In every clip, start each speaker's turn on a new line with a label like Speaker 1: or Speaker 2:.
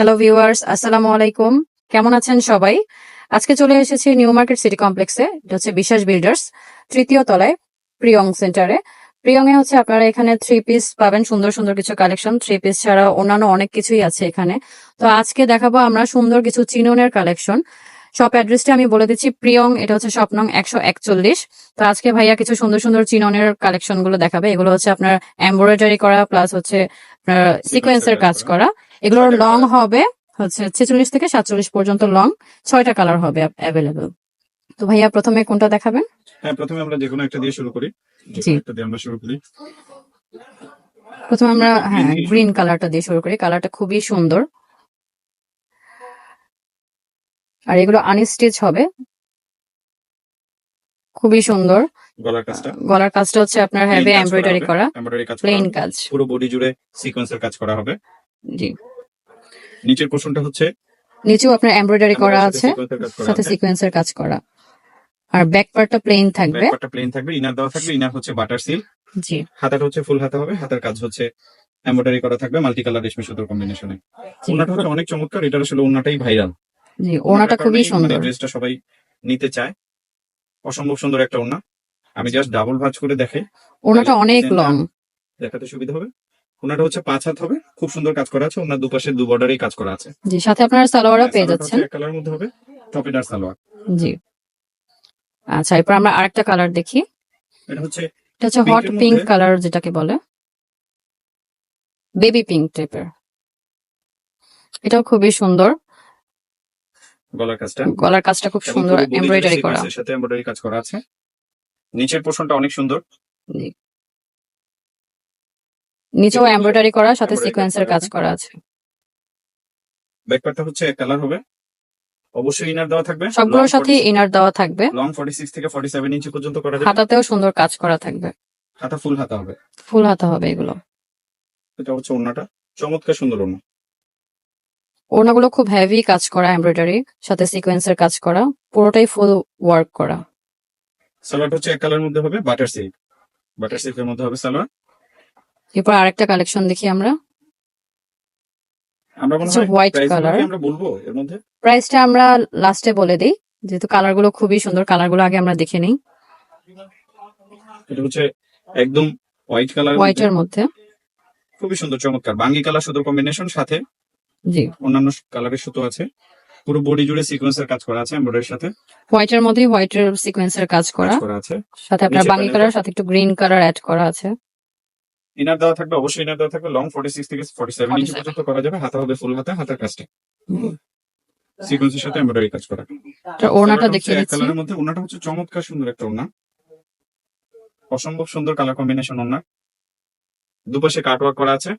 Speaker 1: Hello viewers আসসালামু আলাইকুম কেমন আছেন সবাই? আজকে চলে এসেছি নিউ মার্কেট সিটি কমপ্লেক্সে এটা হচ্ছে বিশ্বাস বিল্ডার্স তৃতীয় তলায় প্রিয়ং সেন্টারে প্রিয়ং এ হচ্ছে আপনারা এখানে থ্রি পিস পাবেন, সুন্দর সুন্দর কিছু কালেকশন থ্রি পিস ছাড়া অন্যান্য অনেক কিছুই আছে এখানে। তো আজকে দেখাবো আমরা সুন্দর কিছু চিননের কালেকশন শপ অ্যাড্রেসটা আমি বলে দিচ্ছি প্রিয়ং এটা হচ্ছে শপ নং একশো একচল্লিশ। তো আজকে ভাইয়া কিছু সুন্দর সুন্দর চিননের কালেকশনগুলো দেখাবে। এগুলো হচ্ছে আপনার এমব্রয়ডারি করা প্লাস হচ্ছে আপনার সিকোয়েন্সের কাজ করা। এগুলোর লং হবে হচ্ছে ছেচল্লিশ থেকে সাতচল্লিশ পর্যন্ত লং ছয়টা কালার হবে অ্যাভেলেবল তো ভাইয়া প্রথমে কোনটা দেখাবেন?
Speaker 2: হ্যাঁ প্রথমে আমরা যে কোনো একটা দিয়ে শুরু করি।
Speaker 1: জি।
Speaker 2: একটা দিয়ে আমরা শুরু করি।
Speaker 1: প্রথমে আমরা হ্যাঁ গ্রিন কালারটা দিয়ে শুরু করি। কালারটা খুবই সুন্দর। আর এগুলো আনস্টিচ হবে। খুবই সুন্দর।
Speaker 2: গলার কাজটা।
Speaker 1: গলার কাজটা হচ্ছে আপনার হ্যাভি এমব্রয়ডারি করা
Speaker 2: এমব্রয়ডারি কাজ
Speaker 1: প্লেন কাজ।
Speaker 2: পুরো বডি জুড়ে সিকোয়েন্সের কাজ করা হবে।
Speaker 1: জি।
Speaker 2: নিচের পোর্শনটা হচ্ছে
Speaker 1: নিচেও আপনার এমব্রয়ডারি করা আছে সাথে সিকোয়েন্সের কাজ করা। আর ব্যাক পার্টটা প্লেন থাকবে।
Speaker 2: ব্যাকপার্টটা প্লেন থাকবে ইনার দেওয়া থাকবে ইনার হচ্ছে বাটার সিল
Speaker 1: জি।
Speaker 2: হাতাটা হচ্ছে ফুল হাতা হবে হাতার কাজ হচ্ছে এমব্রয়ডারি করা থাকবে মাল্টি কালার রেশমি সুতোর কম্বিনেশনে ওনাটা হচ্ছে অনেক চমৎকার এটা আসলে ওনাটাই ভাইরাল
Speaker 1: জি ওনাটা খুবই সুন্দর।
Speaker 2: ড্রেসটা সবাই নিতে চায়। অসম্ভব সুন্দর একটা ওনা আমি জাস্ট ডাবল ভাঁজ করে দেখাই।
Speaker 1: ওনাটা অনেক লং
Speaker 2: দেখাতে সুবিধা হবে। ওনাটা হচ্ছে পাঁচ হাত হবে। খুব সুন্দর কাজ করা আছে। ওনার দুপাশে দু বর্ডারেই কাজ করা আছে।
Speaker 1: জি সাথে আপনার সালোয়ারও পেয়ে যাচ্ছেন।
Speaker 2: কালার মধ্যে হবে। টপেডার সালোয়ার।
Speaker 1: জি। আচ্ছা এরপর আমরা আরেকটা কালার দেখি।
Speaker 2: এটা হচ্ছে
Speaker 1: এটা হচ্ছে হট পিঙ্ক কালার যেটাকে বলে। বেবি পিঙ্ক টাইপের এটাও খুবই সুন্দর।
Speaker 2: গলার কাজটা।
Speaker 1: গলার কাজটা খুব সুন্দর এমব্রয়ডারি করা।
Speaker 2: সাথে এমব্রয়ডারি কাজ করা আছে। নিচের পোর্শনটা অনেক সুন্দর।
Speaker 1: জি। নিচেও এমব্রয়ডারি করা সাথে সিকোয়েন্সের কাজ করা আছে।
Speaker 2: ব্যাকপার্টটা হচ্ছে কালার হবে। অবশ্যই ইনার দেওয়া থাকবে।
Speaker 1: সবগুলোর সাথে ইনার দেওয়া থাকবে।
Speaker 2: লং ফর্টি সিক্স থেকে ফর্টি সেভেন ইঞ্চি পর্যন্ত করা যাবে।
Speaker 1: হাতাতেও সুন্দর কাজ করা থাকবে।
Speaker 2: হাতা ফুল হাতা হবে।
Speaker 1: ফুল হাতা হবে এগুলো।
Speaker 2: এটা হচ্ছে ওনাটা চমৎকার সুন্দর ওনা
Speaker 1: ওনাগুলো খুব হেভি কাজ করা এমব্রয়ডারি সাথে সিকোয়েন্সের কাজ করা পুরোটাই ফুল ওয়ার্ক করা।
Speaker 2: সালোয়ারটা হচ্ছে এক কালার মধ্যে হবে বাটার সিল্ক বাটার সিল্কের মধ্যে হবে সালোয়ার
Speaker 1: এরপর আরেকটা কালেকশন দেখি আমরা।
Speaker 2: আমরা মনে
Speaker 1: আচ্ছা,
Speaker 2: হয়
Speaker 1: white
Speaker 2: price গুলো
Speaker 1: color।
Speaker 2: কি আমরা বলব এর মধ্যে?
Speaker 1: প্রাইসটা আমরা লাস্টে বলে দিই যেহেতু কালারগুলো খুবই সুন্দর কালারগুলো আগে আমরা দেখে নিই।
Speaker 2: এটা হচ্ছে একদম হোয়াইট কালার
Speaker 1: হোয়াইটের মধ্যে।
Speaker 2: খুবই সুন্দর চমৎকার। বাঙ্গি কালার সুতোর কম্বিনেশন সাথে
Speaker 1: জি।
Speaker 2: অন্যান্য কালারের সুতো আছে। পুরো বডি জুড়ে সিকোয়েন্সের কাজ করা আছে এমব্রয়ডারির সাথে।
Speaker 1: হোয়াইটের মধ্যেই হোয়াইটের সিকোয়েন্সের কাজ করা।
Speaker 2: আছে।
Speaker 1: সাথে আপনার বাঙ্গি কালার সাথে একটু গ্রিন কালার অ্যাড করা আছে।
Speaker 2: ইনার দেওয়া থাকবে অবশ্যই ইনার দেওয়া থাকবে লং ফোর্টি সিক্স থেকে ফর্টি সেভেন ইঞ্চি পর্যন্ত করা যাবে হাতা হবে ফুল হাতা হাতার কাজটা। সিকোয়েন্সের সাথে এমব্রয়ডারি কাজ করা।
Speaker 1: তো ওনাটা দেখিয়ে দিচ্ছি।
Speaker 2: কালারের মধ্যে ওনাটা হচ্ছে চমৎকার সুন্দর একটা ওনা অসম্ভব সুন্দর কালার কম্বিনেশন ওনা দুপাশে কাটওয়ার্ক করা আছে।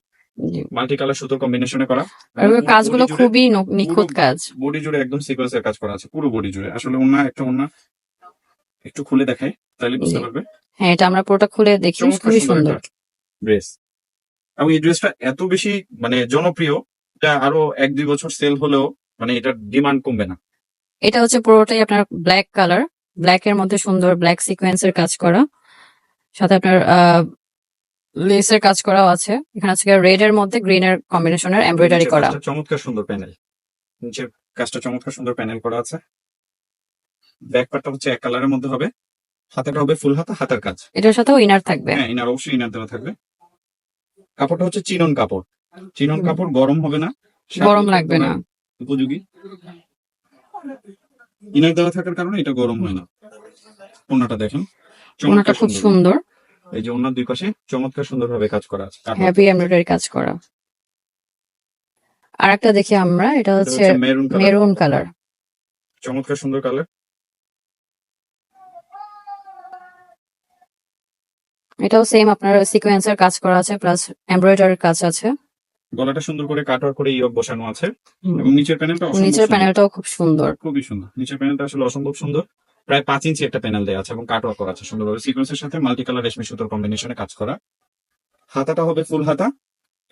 Speaker 2: মাল্টি কালার সুতোর কম্বিনেশনে করা।
Speaker 1: কাজগুলো খুবই নিখুঁত কাজ।
Speaker 2: বডি জুড়ে একদম সিকোয়েন্সের কাজ করা আছে পুরো বডি জুড়ে। আসলে ওনা একটা ওনা একটু খুলে দেখাই তাহলে বুঝতে পারবে।
Speaker 1: হ্যাঁ এটা আমরা পুরোটা খুলে দেখি খুবই
Speaker 2: সুন্দর ড্রেস এবং এই ড্রেসটা এত বেশি মানে জনপ্রিয় এটা আরও এক দুই বছর সেল হলেও মানে এটার ডিমান্ড কমবে না।
Speaker 1: এটা হচ্ছে পুরোটাই আপনার ব্ল্যাক কালার ব্ল্যাক এর মধ্যে সুন্দর ব্ল্যাক সিকোয়েন্সের কাজ করা। সাথে আপনার লেসের কাজ করাও আছে। এখানে আছে রেড এর মধ্যে গ্রিন এর কম্বিনেশনের এমব্রয়ডারি করা।
Speaker 2: চমৎকার সুন্দর প্যানেল নিচের কাজটা চমৎকার সুন্দর প্যানেল করা আছে। ব্যাক পার্টটা হচ্ছে এক কালারের মধ্যে হবে। হাতাটা হবে ফুল হাতা হাতার কাজ।
Speaker 1: এটার সাথেও ইনার থাকবে।
Speaker 2: হ্যাঁ ইনার অবশ্যই ইনার দেওয়া থাকবে। কাপড়টা হচ্ছে চিনন কাপড়। চিনন কাপড় গরম হবে না
Speaker 1: গরম লাগবে না।
Speaker 2: উপযোগী। ইনার দেওয়া থাকার কারণে এটা গরম হয় না। ওনাটা দেখেন
Speaker 1: ওনাটা খুব
Speaker 2: সুন্দর। এই যে ওনার দুই পাশে চমৎকার সুন্দর ভাবে কাজ করা আছে।
Speaker 1: হ্যাভি এমব্রয়ডারি কাজ করা। আর একটা দেখি আমরা এটা হচ্ছে
Speaker 2: মেরুন কালার চমৎকার সুন্দর কালার
Speaker 1: এটাও সেম আপনার সিকোয়েন্সের কাজ করা আছে প্লাস এমব্রয়ডারির কাজ আছে।
Speaker 2: গলাটা সুন্দর করে কাটওয়ার্ক করে ইয়ক বসানো আছে। এবং নিচের প্যানেলটা
Speaker 1: নিচের প্যানেলটাও খুব সুন্দর।
Speaker 2: খুবই সুন্দর। নিচের প্যানেলটা আসলে অসম্ভব সুন্দর। প্রায় পাঁচ ইঞ্চি একটা প্যানেল দেওয়া আছে এবং কাটওয়ার্ক করা আছে সুন্দরভাবে। সিকোয়েন্সের সাথে মাল্টি কালার রেশমি সুতোর কম্বিনেশনে কাজ করা। হাতাটা হবে ফুল হাতা।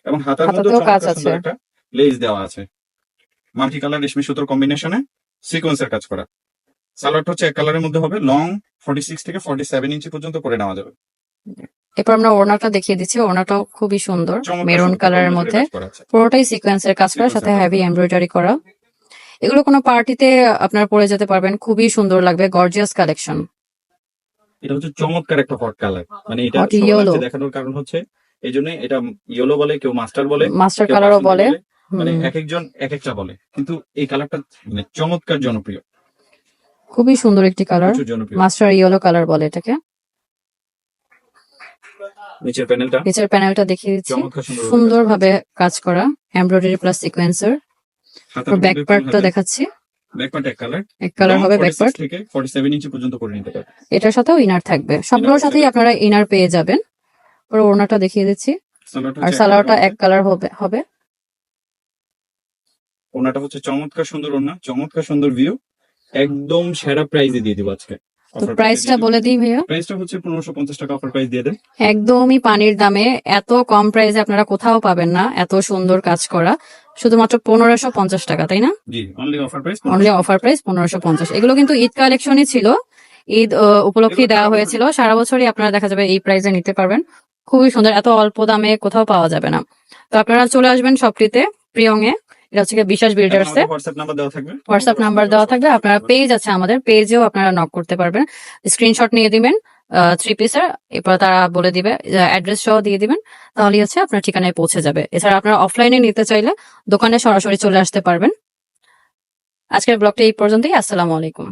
Speaker 2: এবং হাতার মধ্যে
Speaker 1: কাজ আছে।
Speaker 2: একটা লেস দেওয়া আছে। মাল্টি কালার রেশমি সুতোর কম্বিনেশনে সিকোয়েন্সের কাজ করা। সালোয়ারটা হচ্ছে এক কালারের মধ্যে হবে। লং ফর্টি সিক্স থেকে ফর্টি সেভেন ইঞ্চি পর্যন্ত করে নেওয়া যাবে।
Speaker 1: এরপর আমরা ওড়নাটা দেখিয়ে দিচ্ছি। ওড়নাটাও খুবই সুন্দর মেরুন কালারের মধ্যে। পুরোটাই সিকোয়েন্সের কাজ করা সাথে হেভি এমব্রয়ডারি করা। এগুলো কোনো পার্টিতে আপনারা পরে যেতে পারবেন খুবই সুন্দর লাগবে গর্জিয়াস কালেকশন
Speaker 2: এটা হচ্ছে চমৎকার একটা হট কালার মানে এটা দেখানোর কারণ হচ্ছে এই জন্য এটা ইয়েলো বলে কেউ মাস্টার বলে
Speaker 1: মাস্টার কালারও বলে।
Speaker 2: মানে এক একজন এক একটা বলে। কিন্তু এই কালারটা মানে চমৎকার জনপ্রিয়।
Speaker 1: খুবই সুন্দর একটি কালার মাস্টার ইয়েলো কালার বলে এটাকে।
Speaker 2: নিচের প্যানেলটা
Speaker 1: নিচের প্যানেলটা দেখিয়ে দিচ্ছি।
Speaker 2: সুন্দর
Speaker 1: ভাবে কাজ করা এমব্রয়ডারি প্লাস সিকোয়েন্সের ব্যাক পার্টটা দেখাচ্ছি।
Speaker 2: ব্যাক পার্ট এক কালার
Speaker 1: এক কালার হবে ব্যাক পার্ট
Speaker 2: থেকে 47 ইঞ্চি পর্যন্ত করে নিতে পারবে
Speaker 1: এটার সাথেও ইনার থাকবে। সবগুলোর সাথেই আপনারা ইনার পেয়ে যাবেন। পুরো ওড়নাটা দেখিয়ে দিচ্ছি। আর সালোয়ারটা এক কালার হবে হবে।
Speaker 2: ওনাটা হচ্ছে চমৎকার সুন্দর ওনা চমৎকার সুন্দর ভিউ একদম সেরা প্রাইজে দিয়ে দিব আজকে।
Speaker 1: তো প্রাইসটা বলে দিই ভাইয়া।
Speaker 2: প্রাইসটা হচ্ছে পনেরোশো পঞ্চাশ টাকা অফার প্রাইস দিয়ে দেন।
Speaker 1: একদমই পানির দামে এত কম প্রাইসে আপনারা কোথাও পাবেন না এত সুন্দর কাজ করা। শুধুমাত্র পনেরোশো পঞ্চাশ টাকা তাই না?
Speaker 2: অনলি অফার প্রাইস
Speaker 1: পনেরোশো পঞ্চাশ। এগুলো কিন্তু ঈদ কালেকশনই ছিল। ঈদ উপলক্ষে দেওয়া হয়েছিল। সারা বছরই আপনারা দেখা যাবে এই প্রাইসে নিতে পারবেন। খুবই সুন্দর এত অল্প দামে কোথাও পাওয়া যাবে না। তো আপনারা চলে আসবেন শপটিতে প্রিয়ংয়ে এটা হচ্ছে বিশ্বাস বিল্ডার্স এ।
Speaker 2: হোয়াটসঅ্যাপ নাম্বার দেওয়া থাকবে।
Speaker 1: হোয়াটসঅ্যাপ নাম্বার দেওয়া থাকবে আপনারা পেজ আছে আমাদের পেজেও আপনারা নক করতে পারবেন। স্ক্রিনশট নিয়ে দিবেন থ্রি পিসের এরপর তারা বলে দিবে অ্যাড্রেস সহ দিয়ে দিবেন। তাহলে হচ্ছে আপনার ঠিকানায় পৌঁছে যাবে। এছাড়া আপনারা অফলাইনে নিতে চাইলে দোকানে সরাসরি চলে আসতে পারবেন। আজকের ব্লগটা এই পর্যন্তই। আসসালামু আলাইকুম।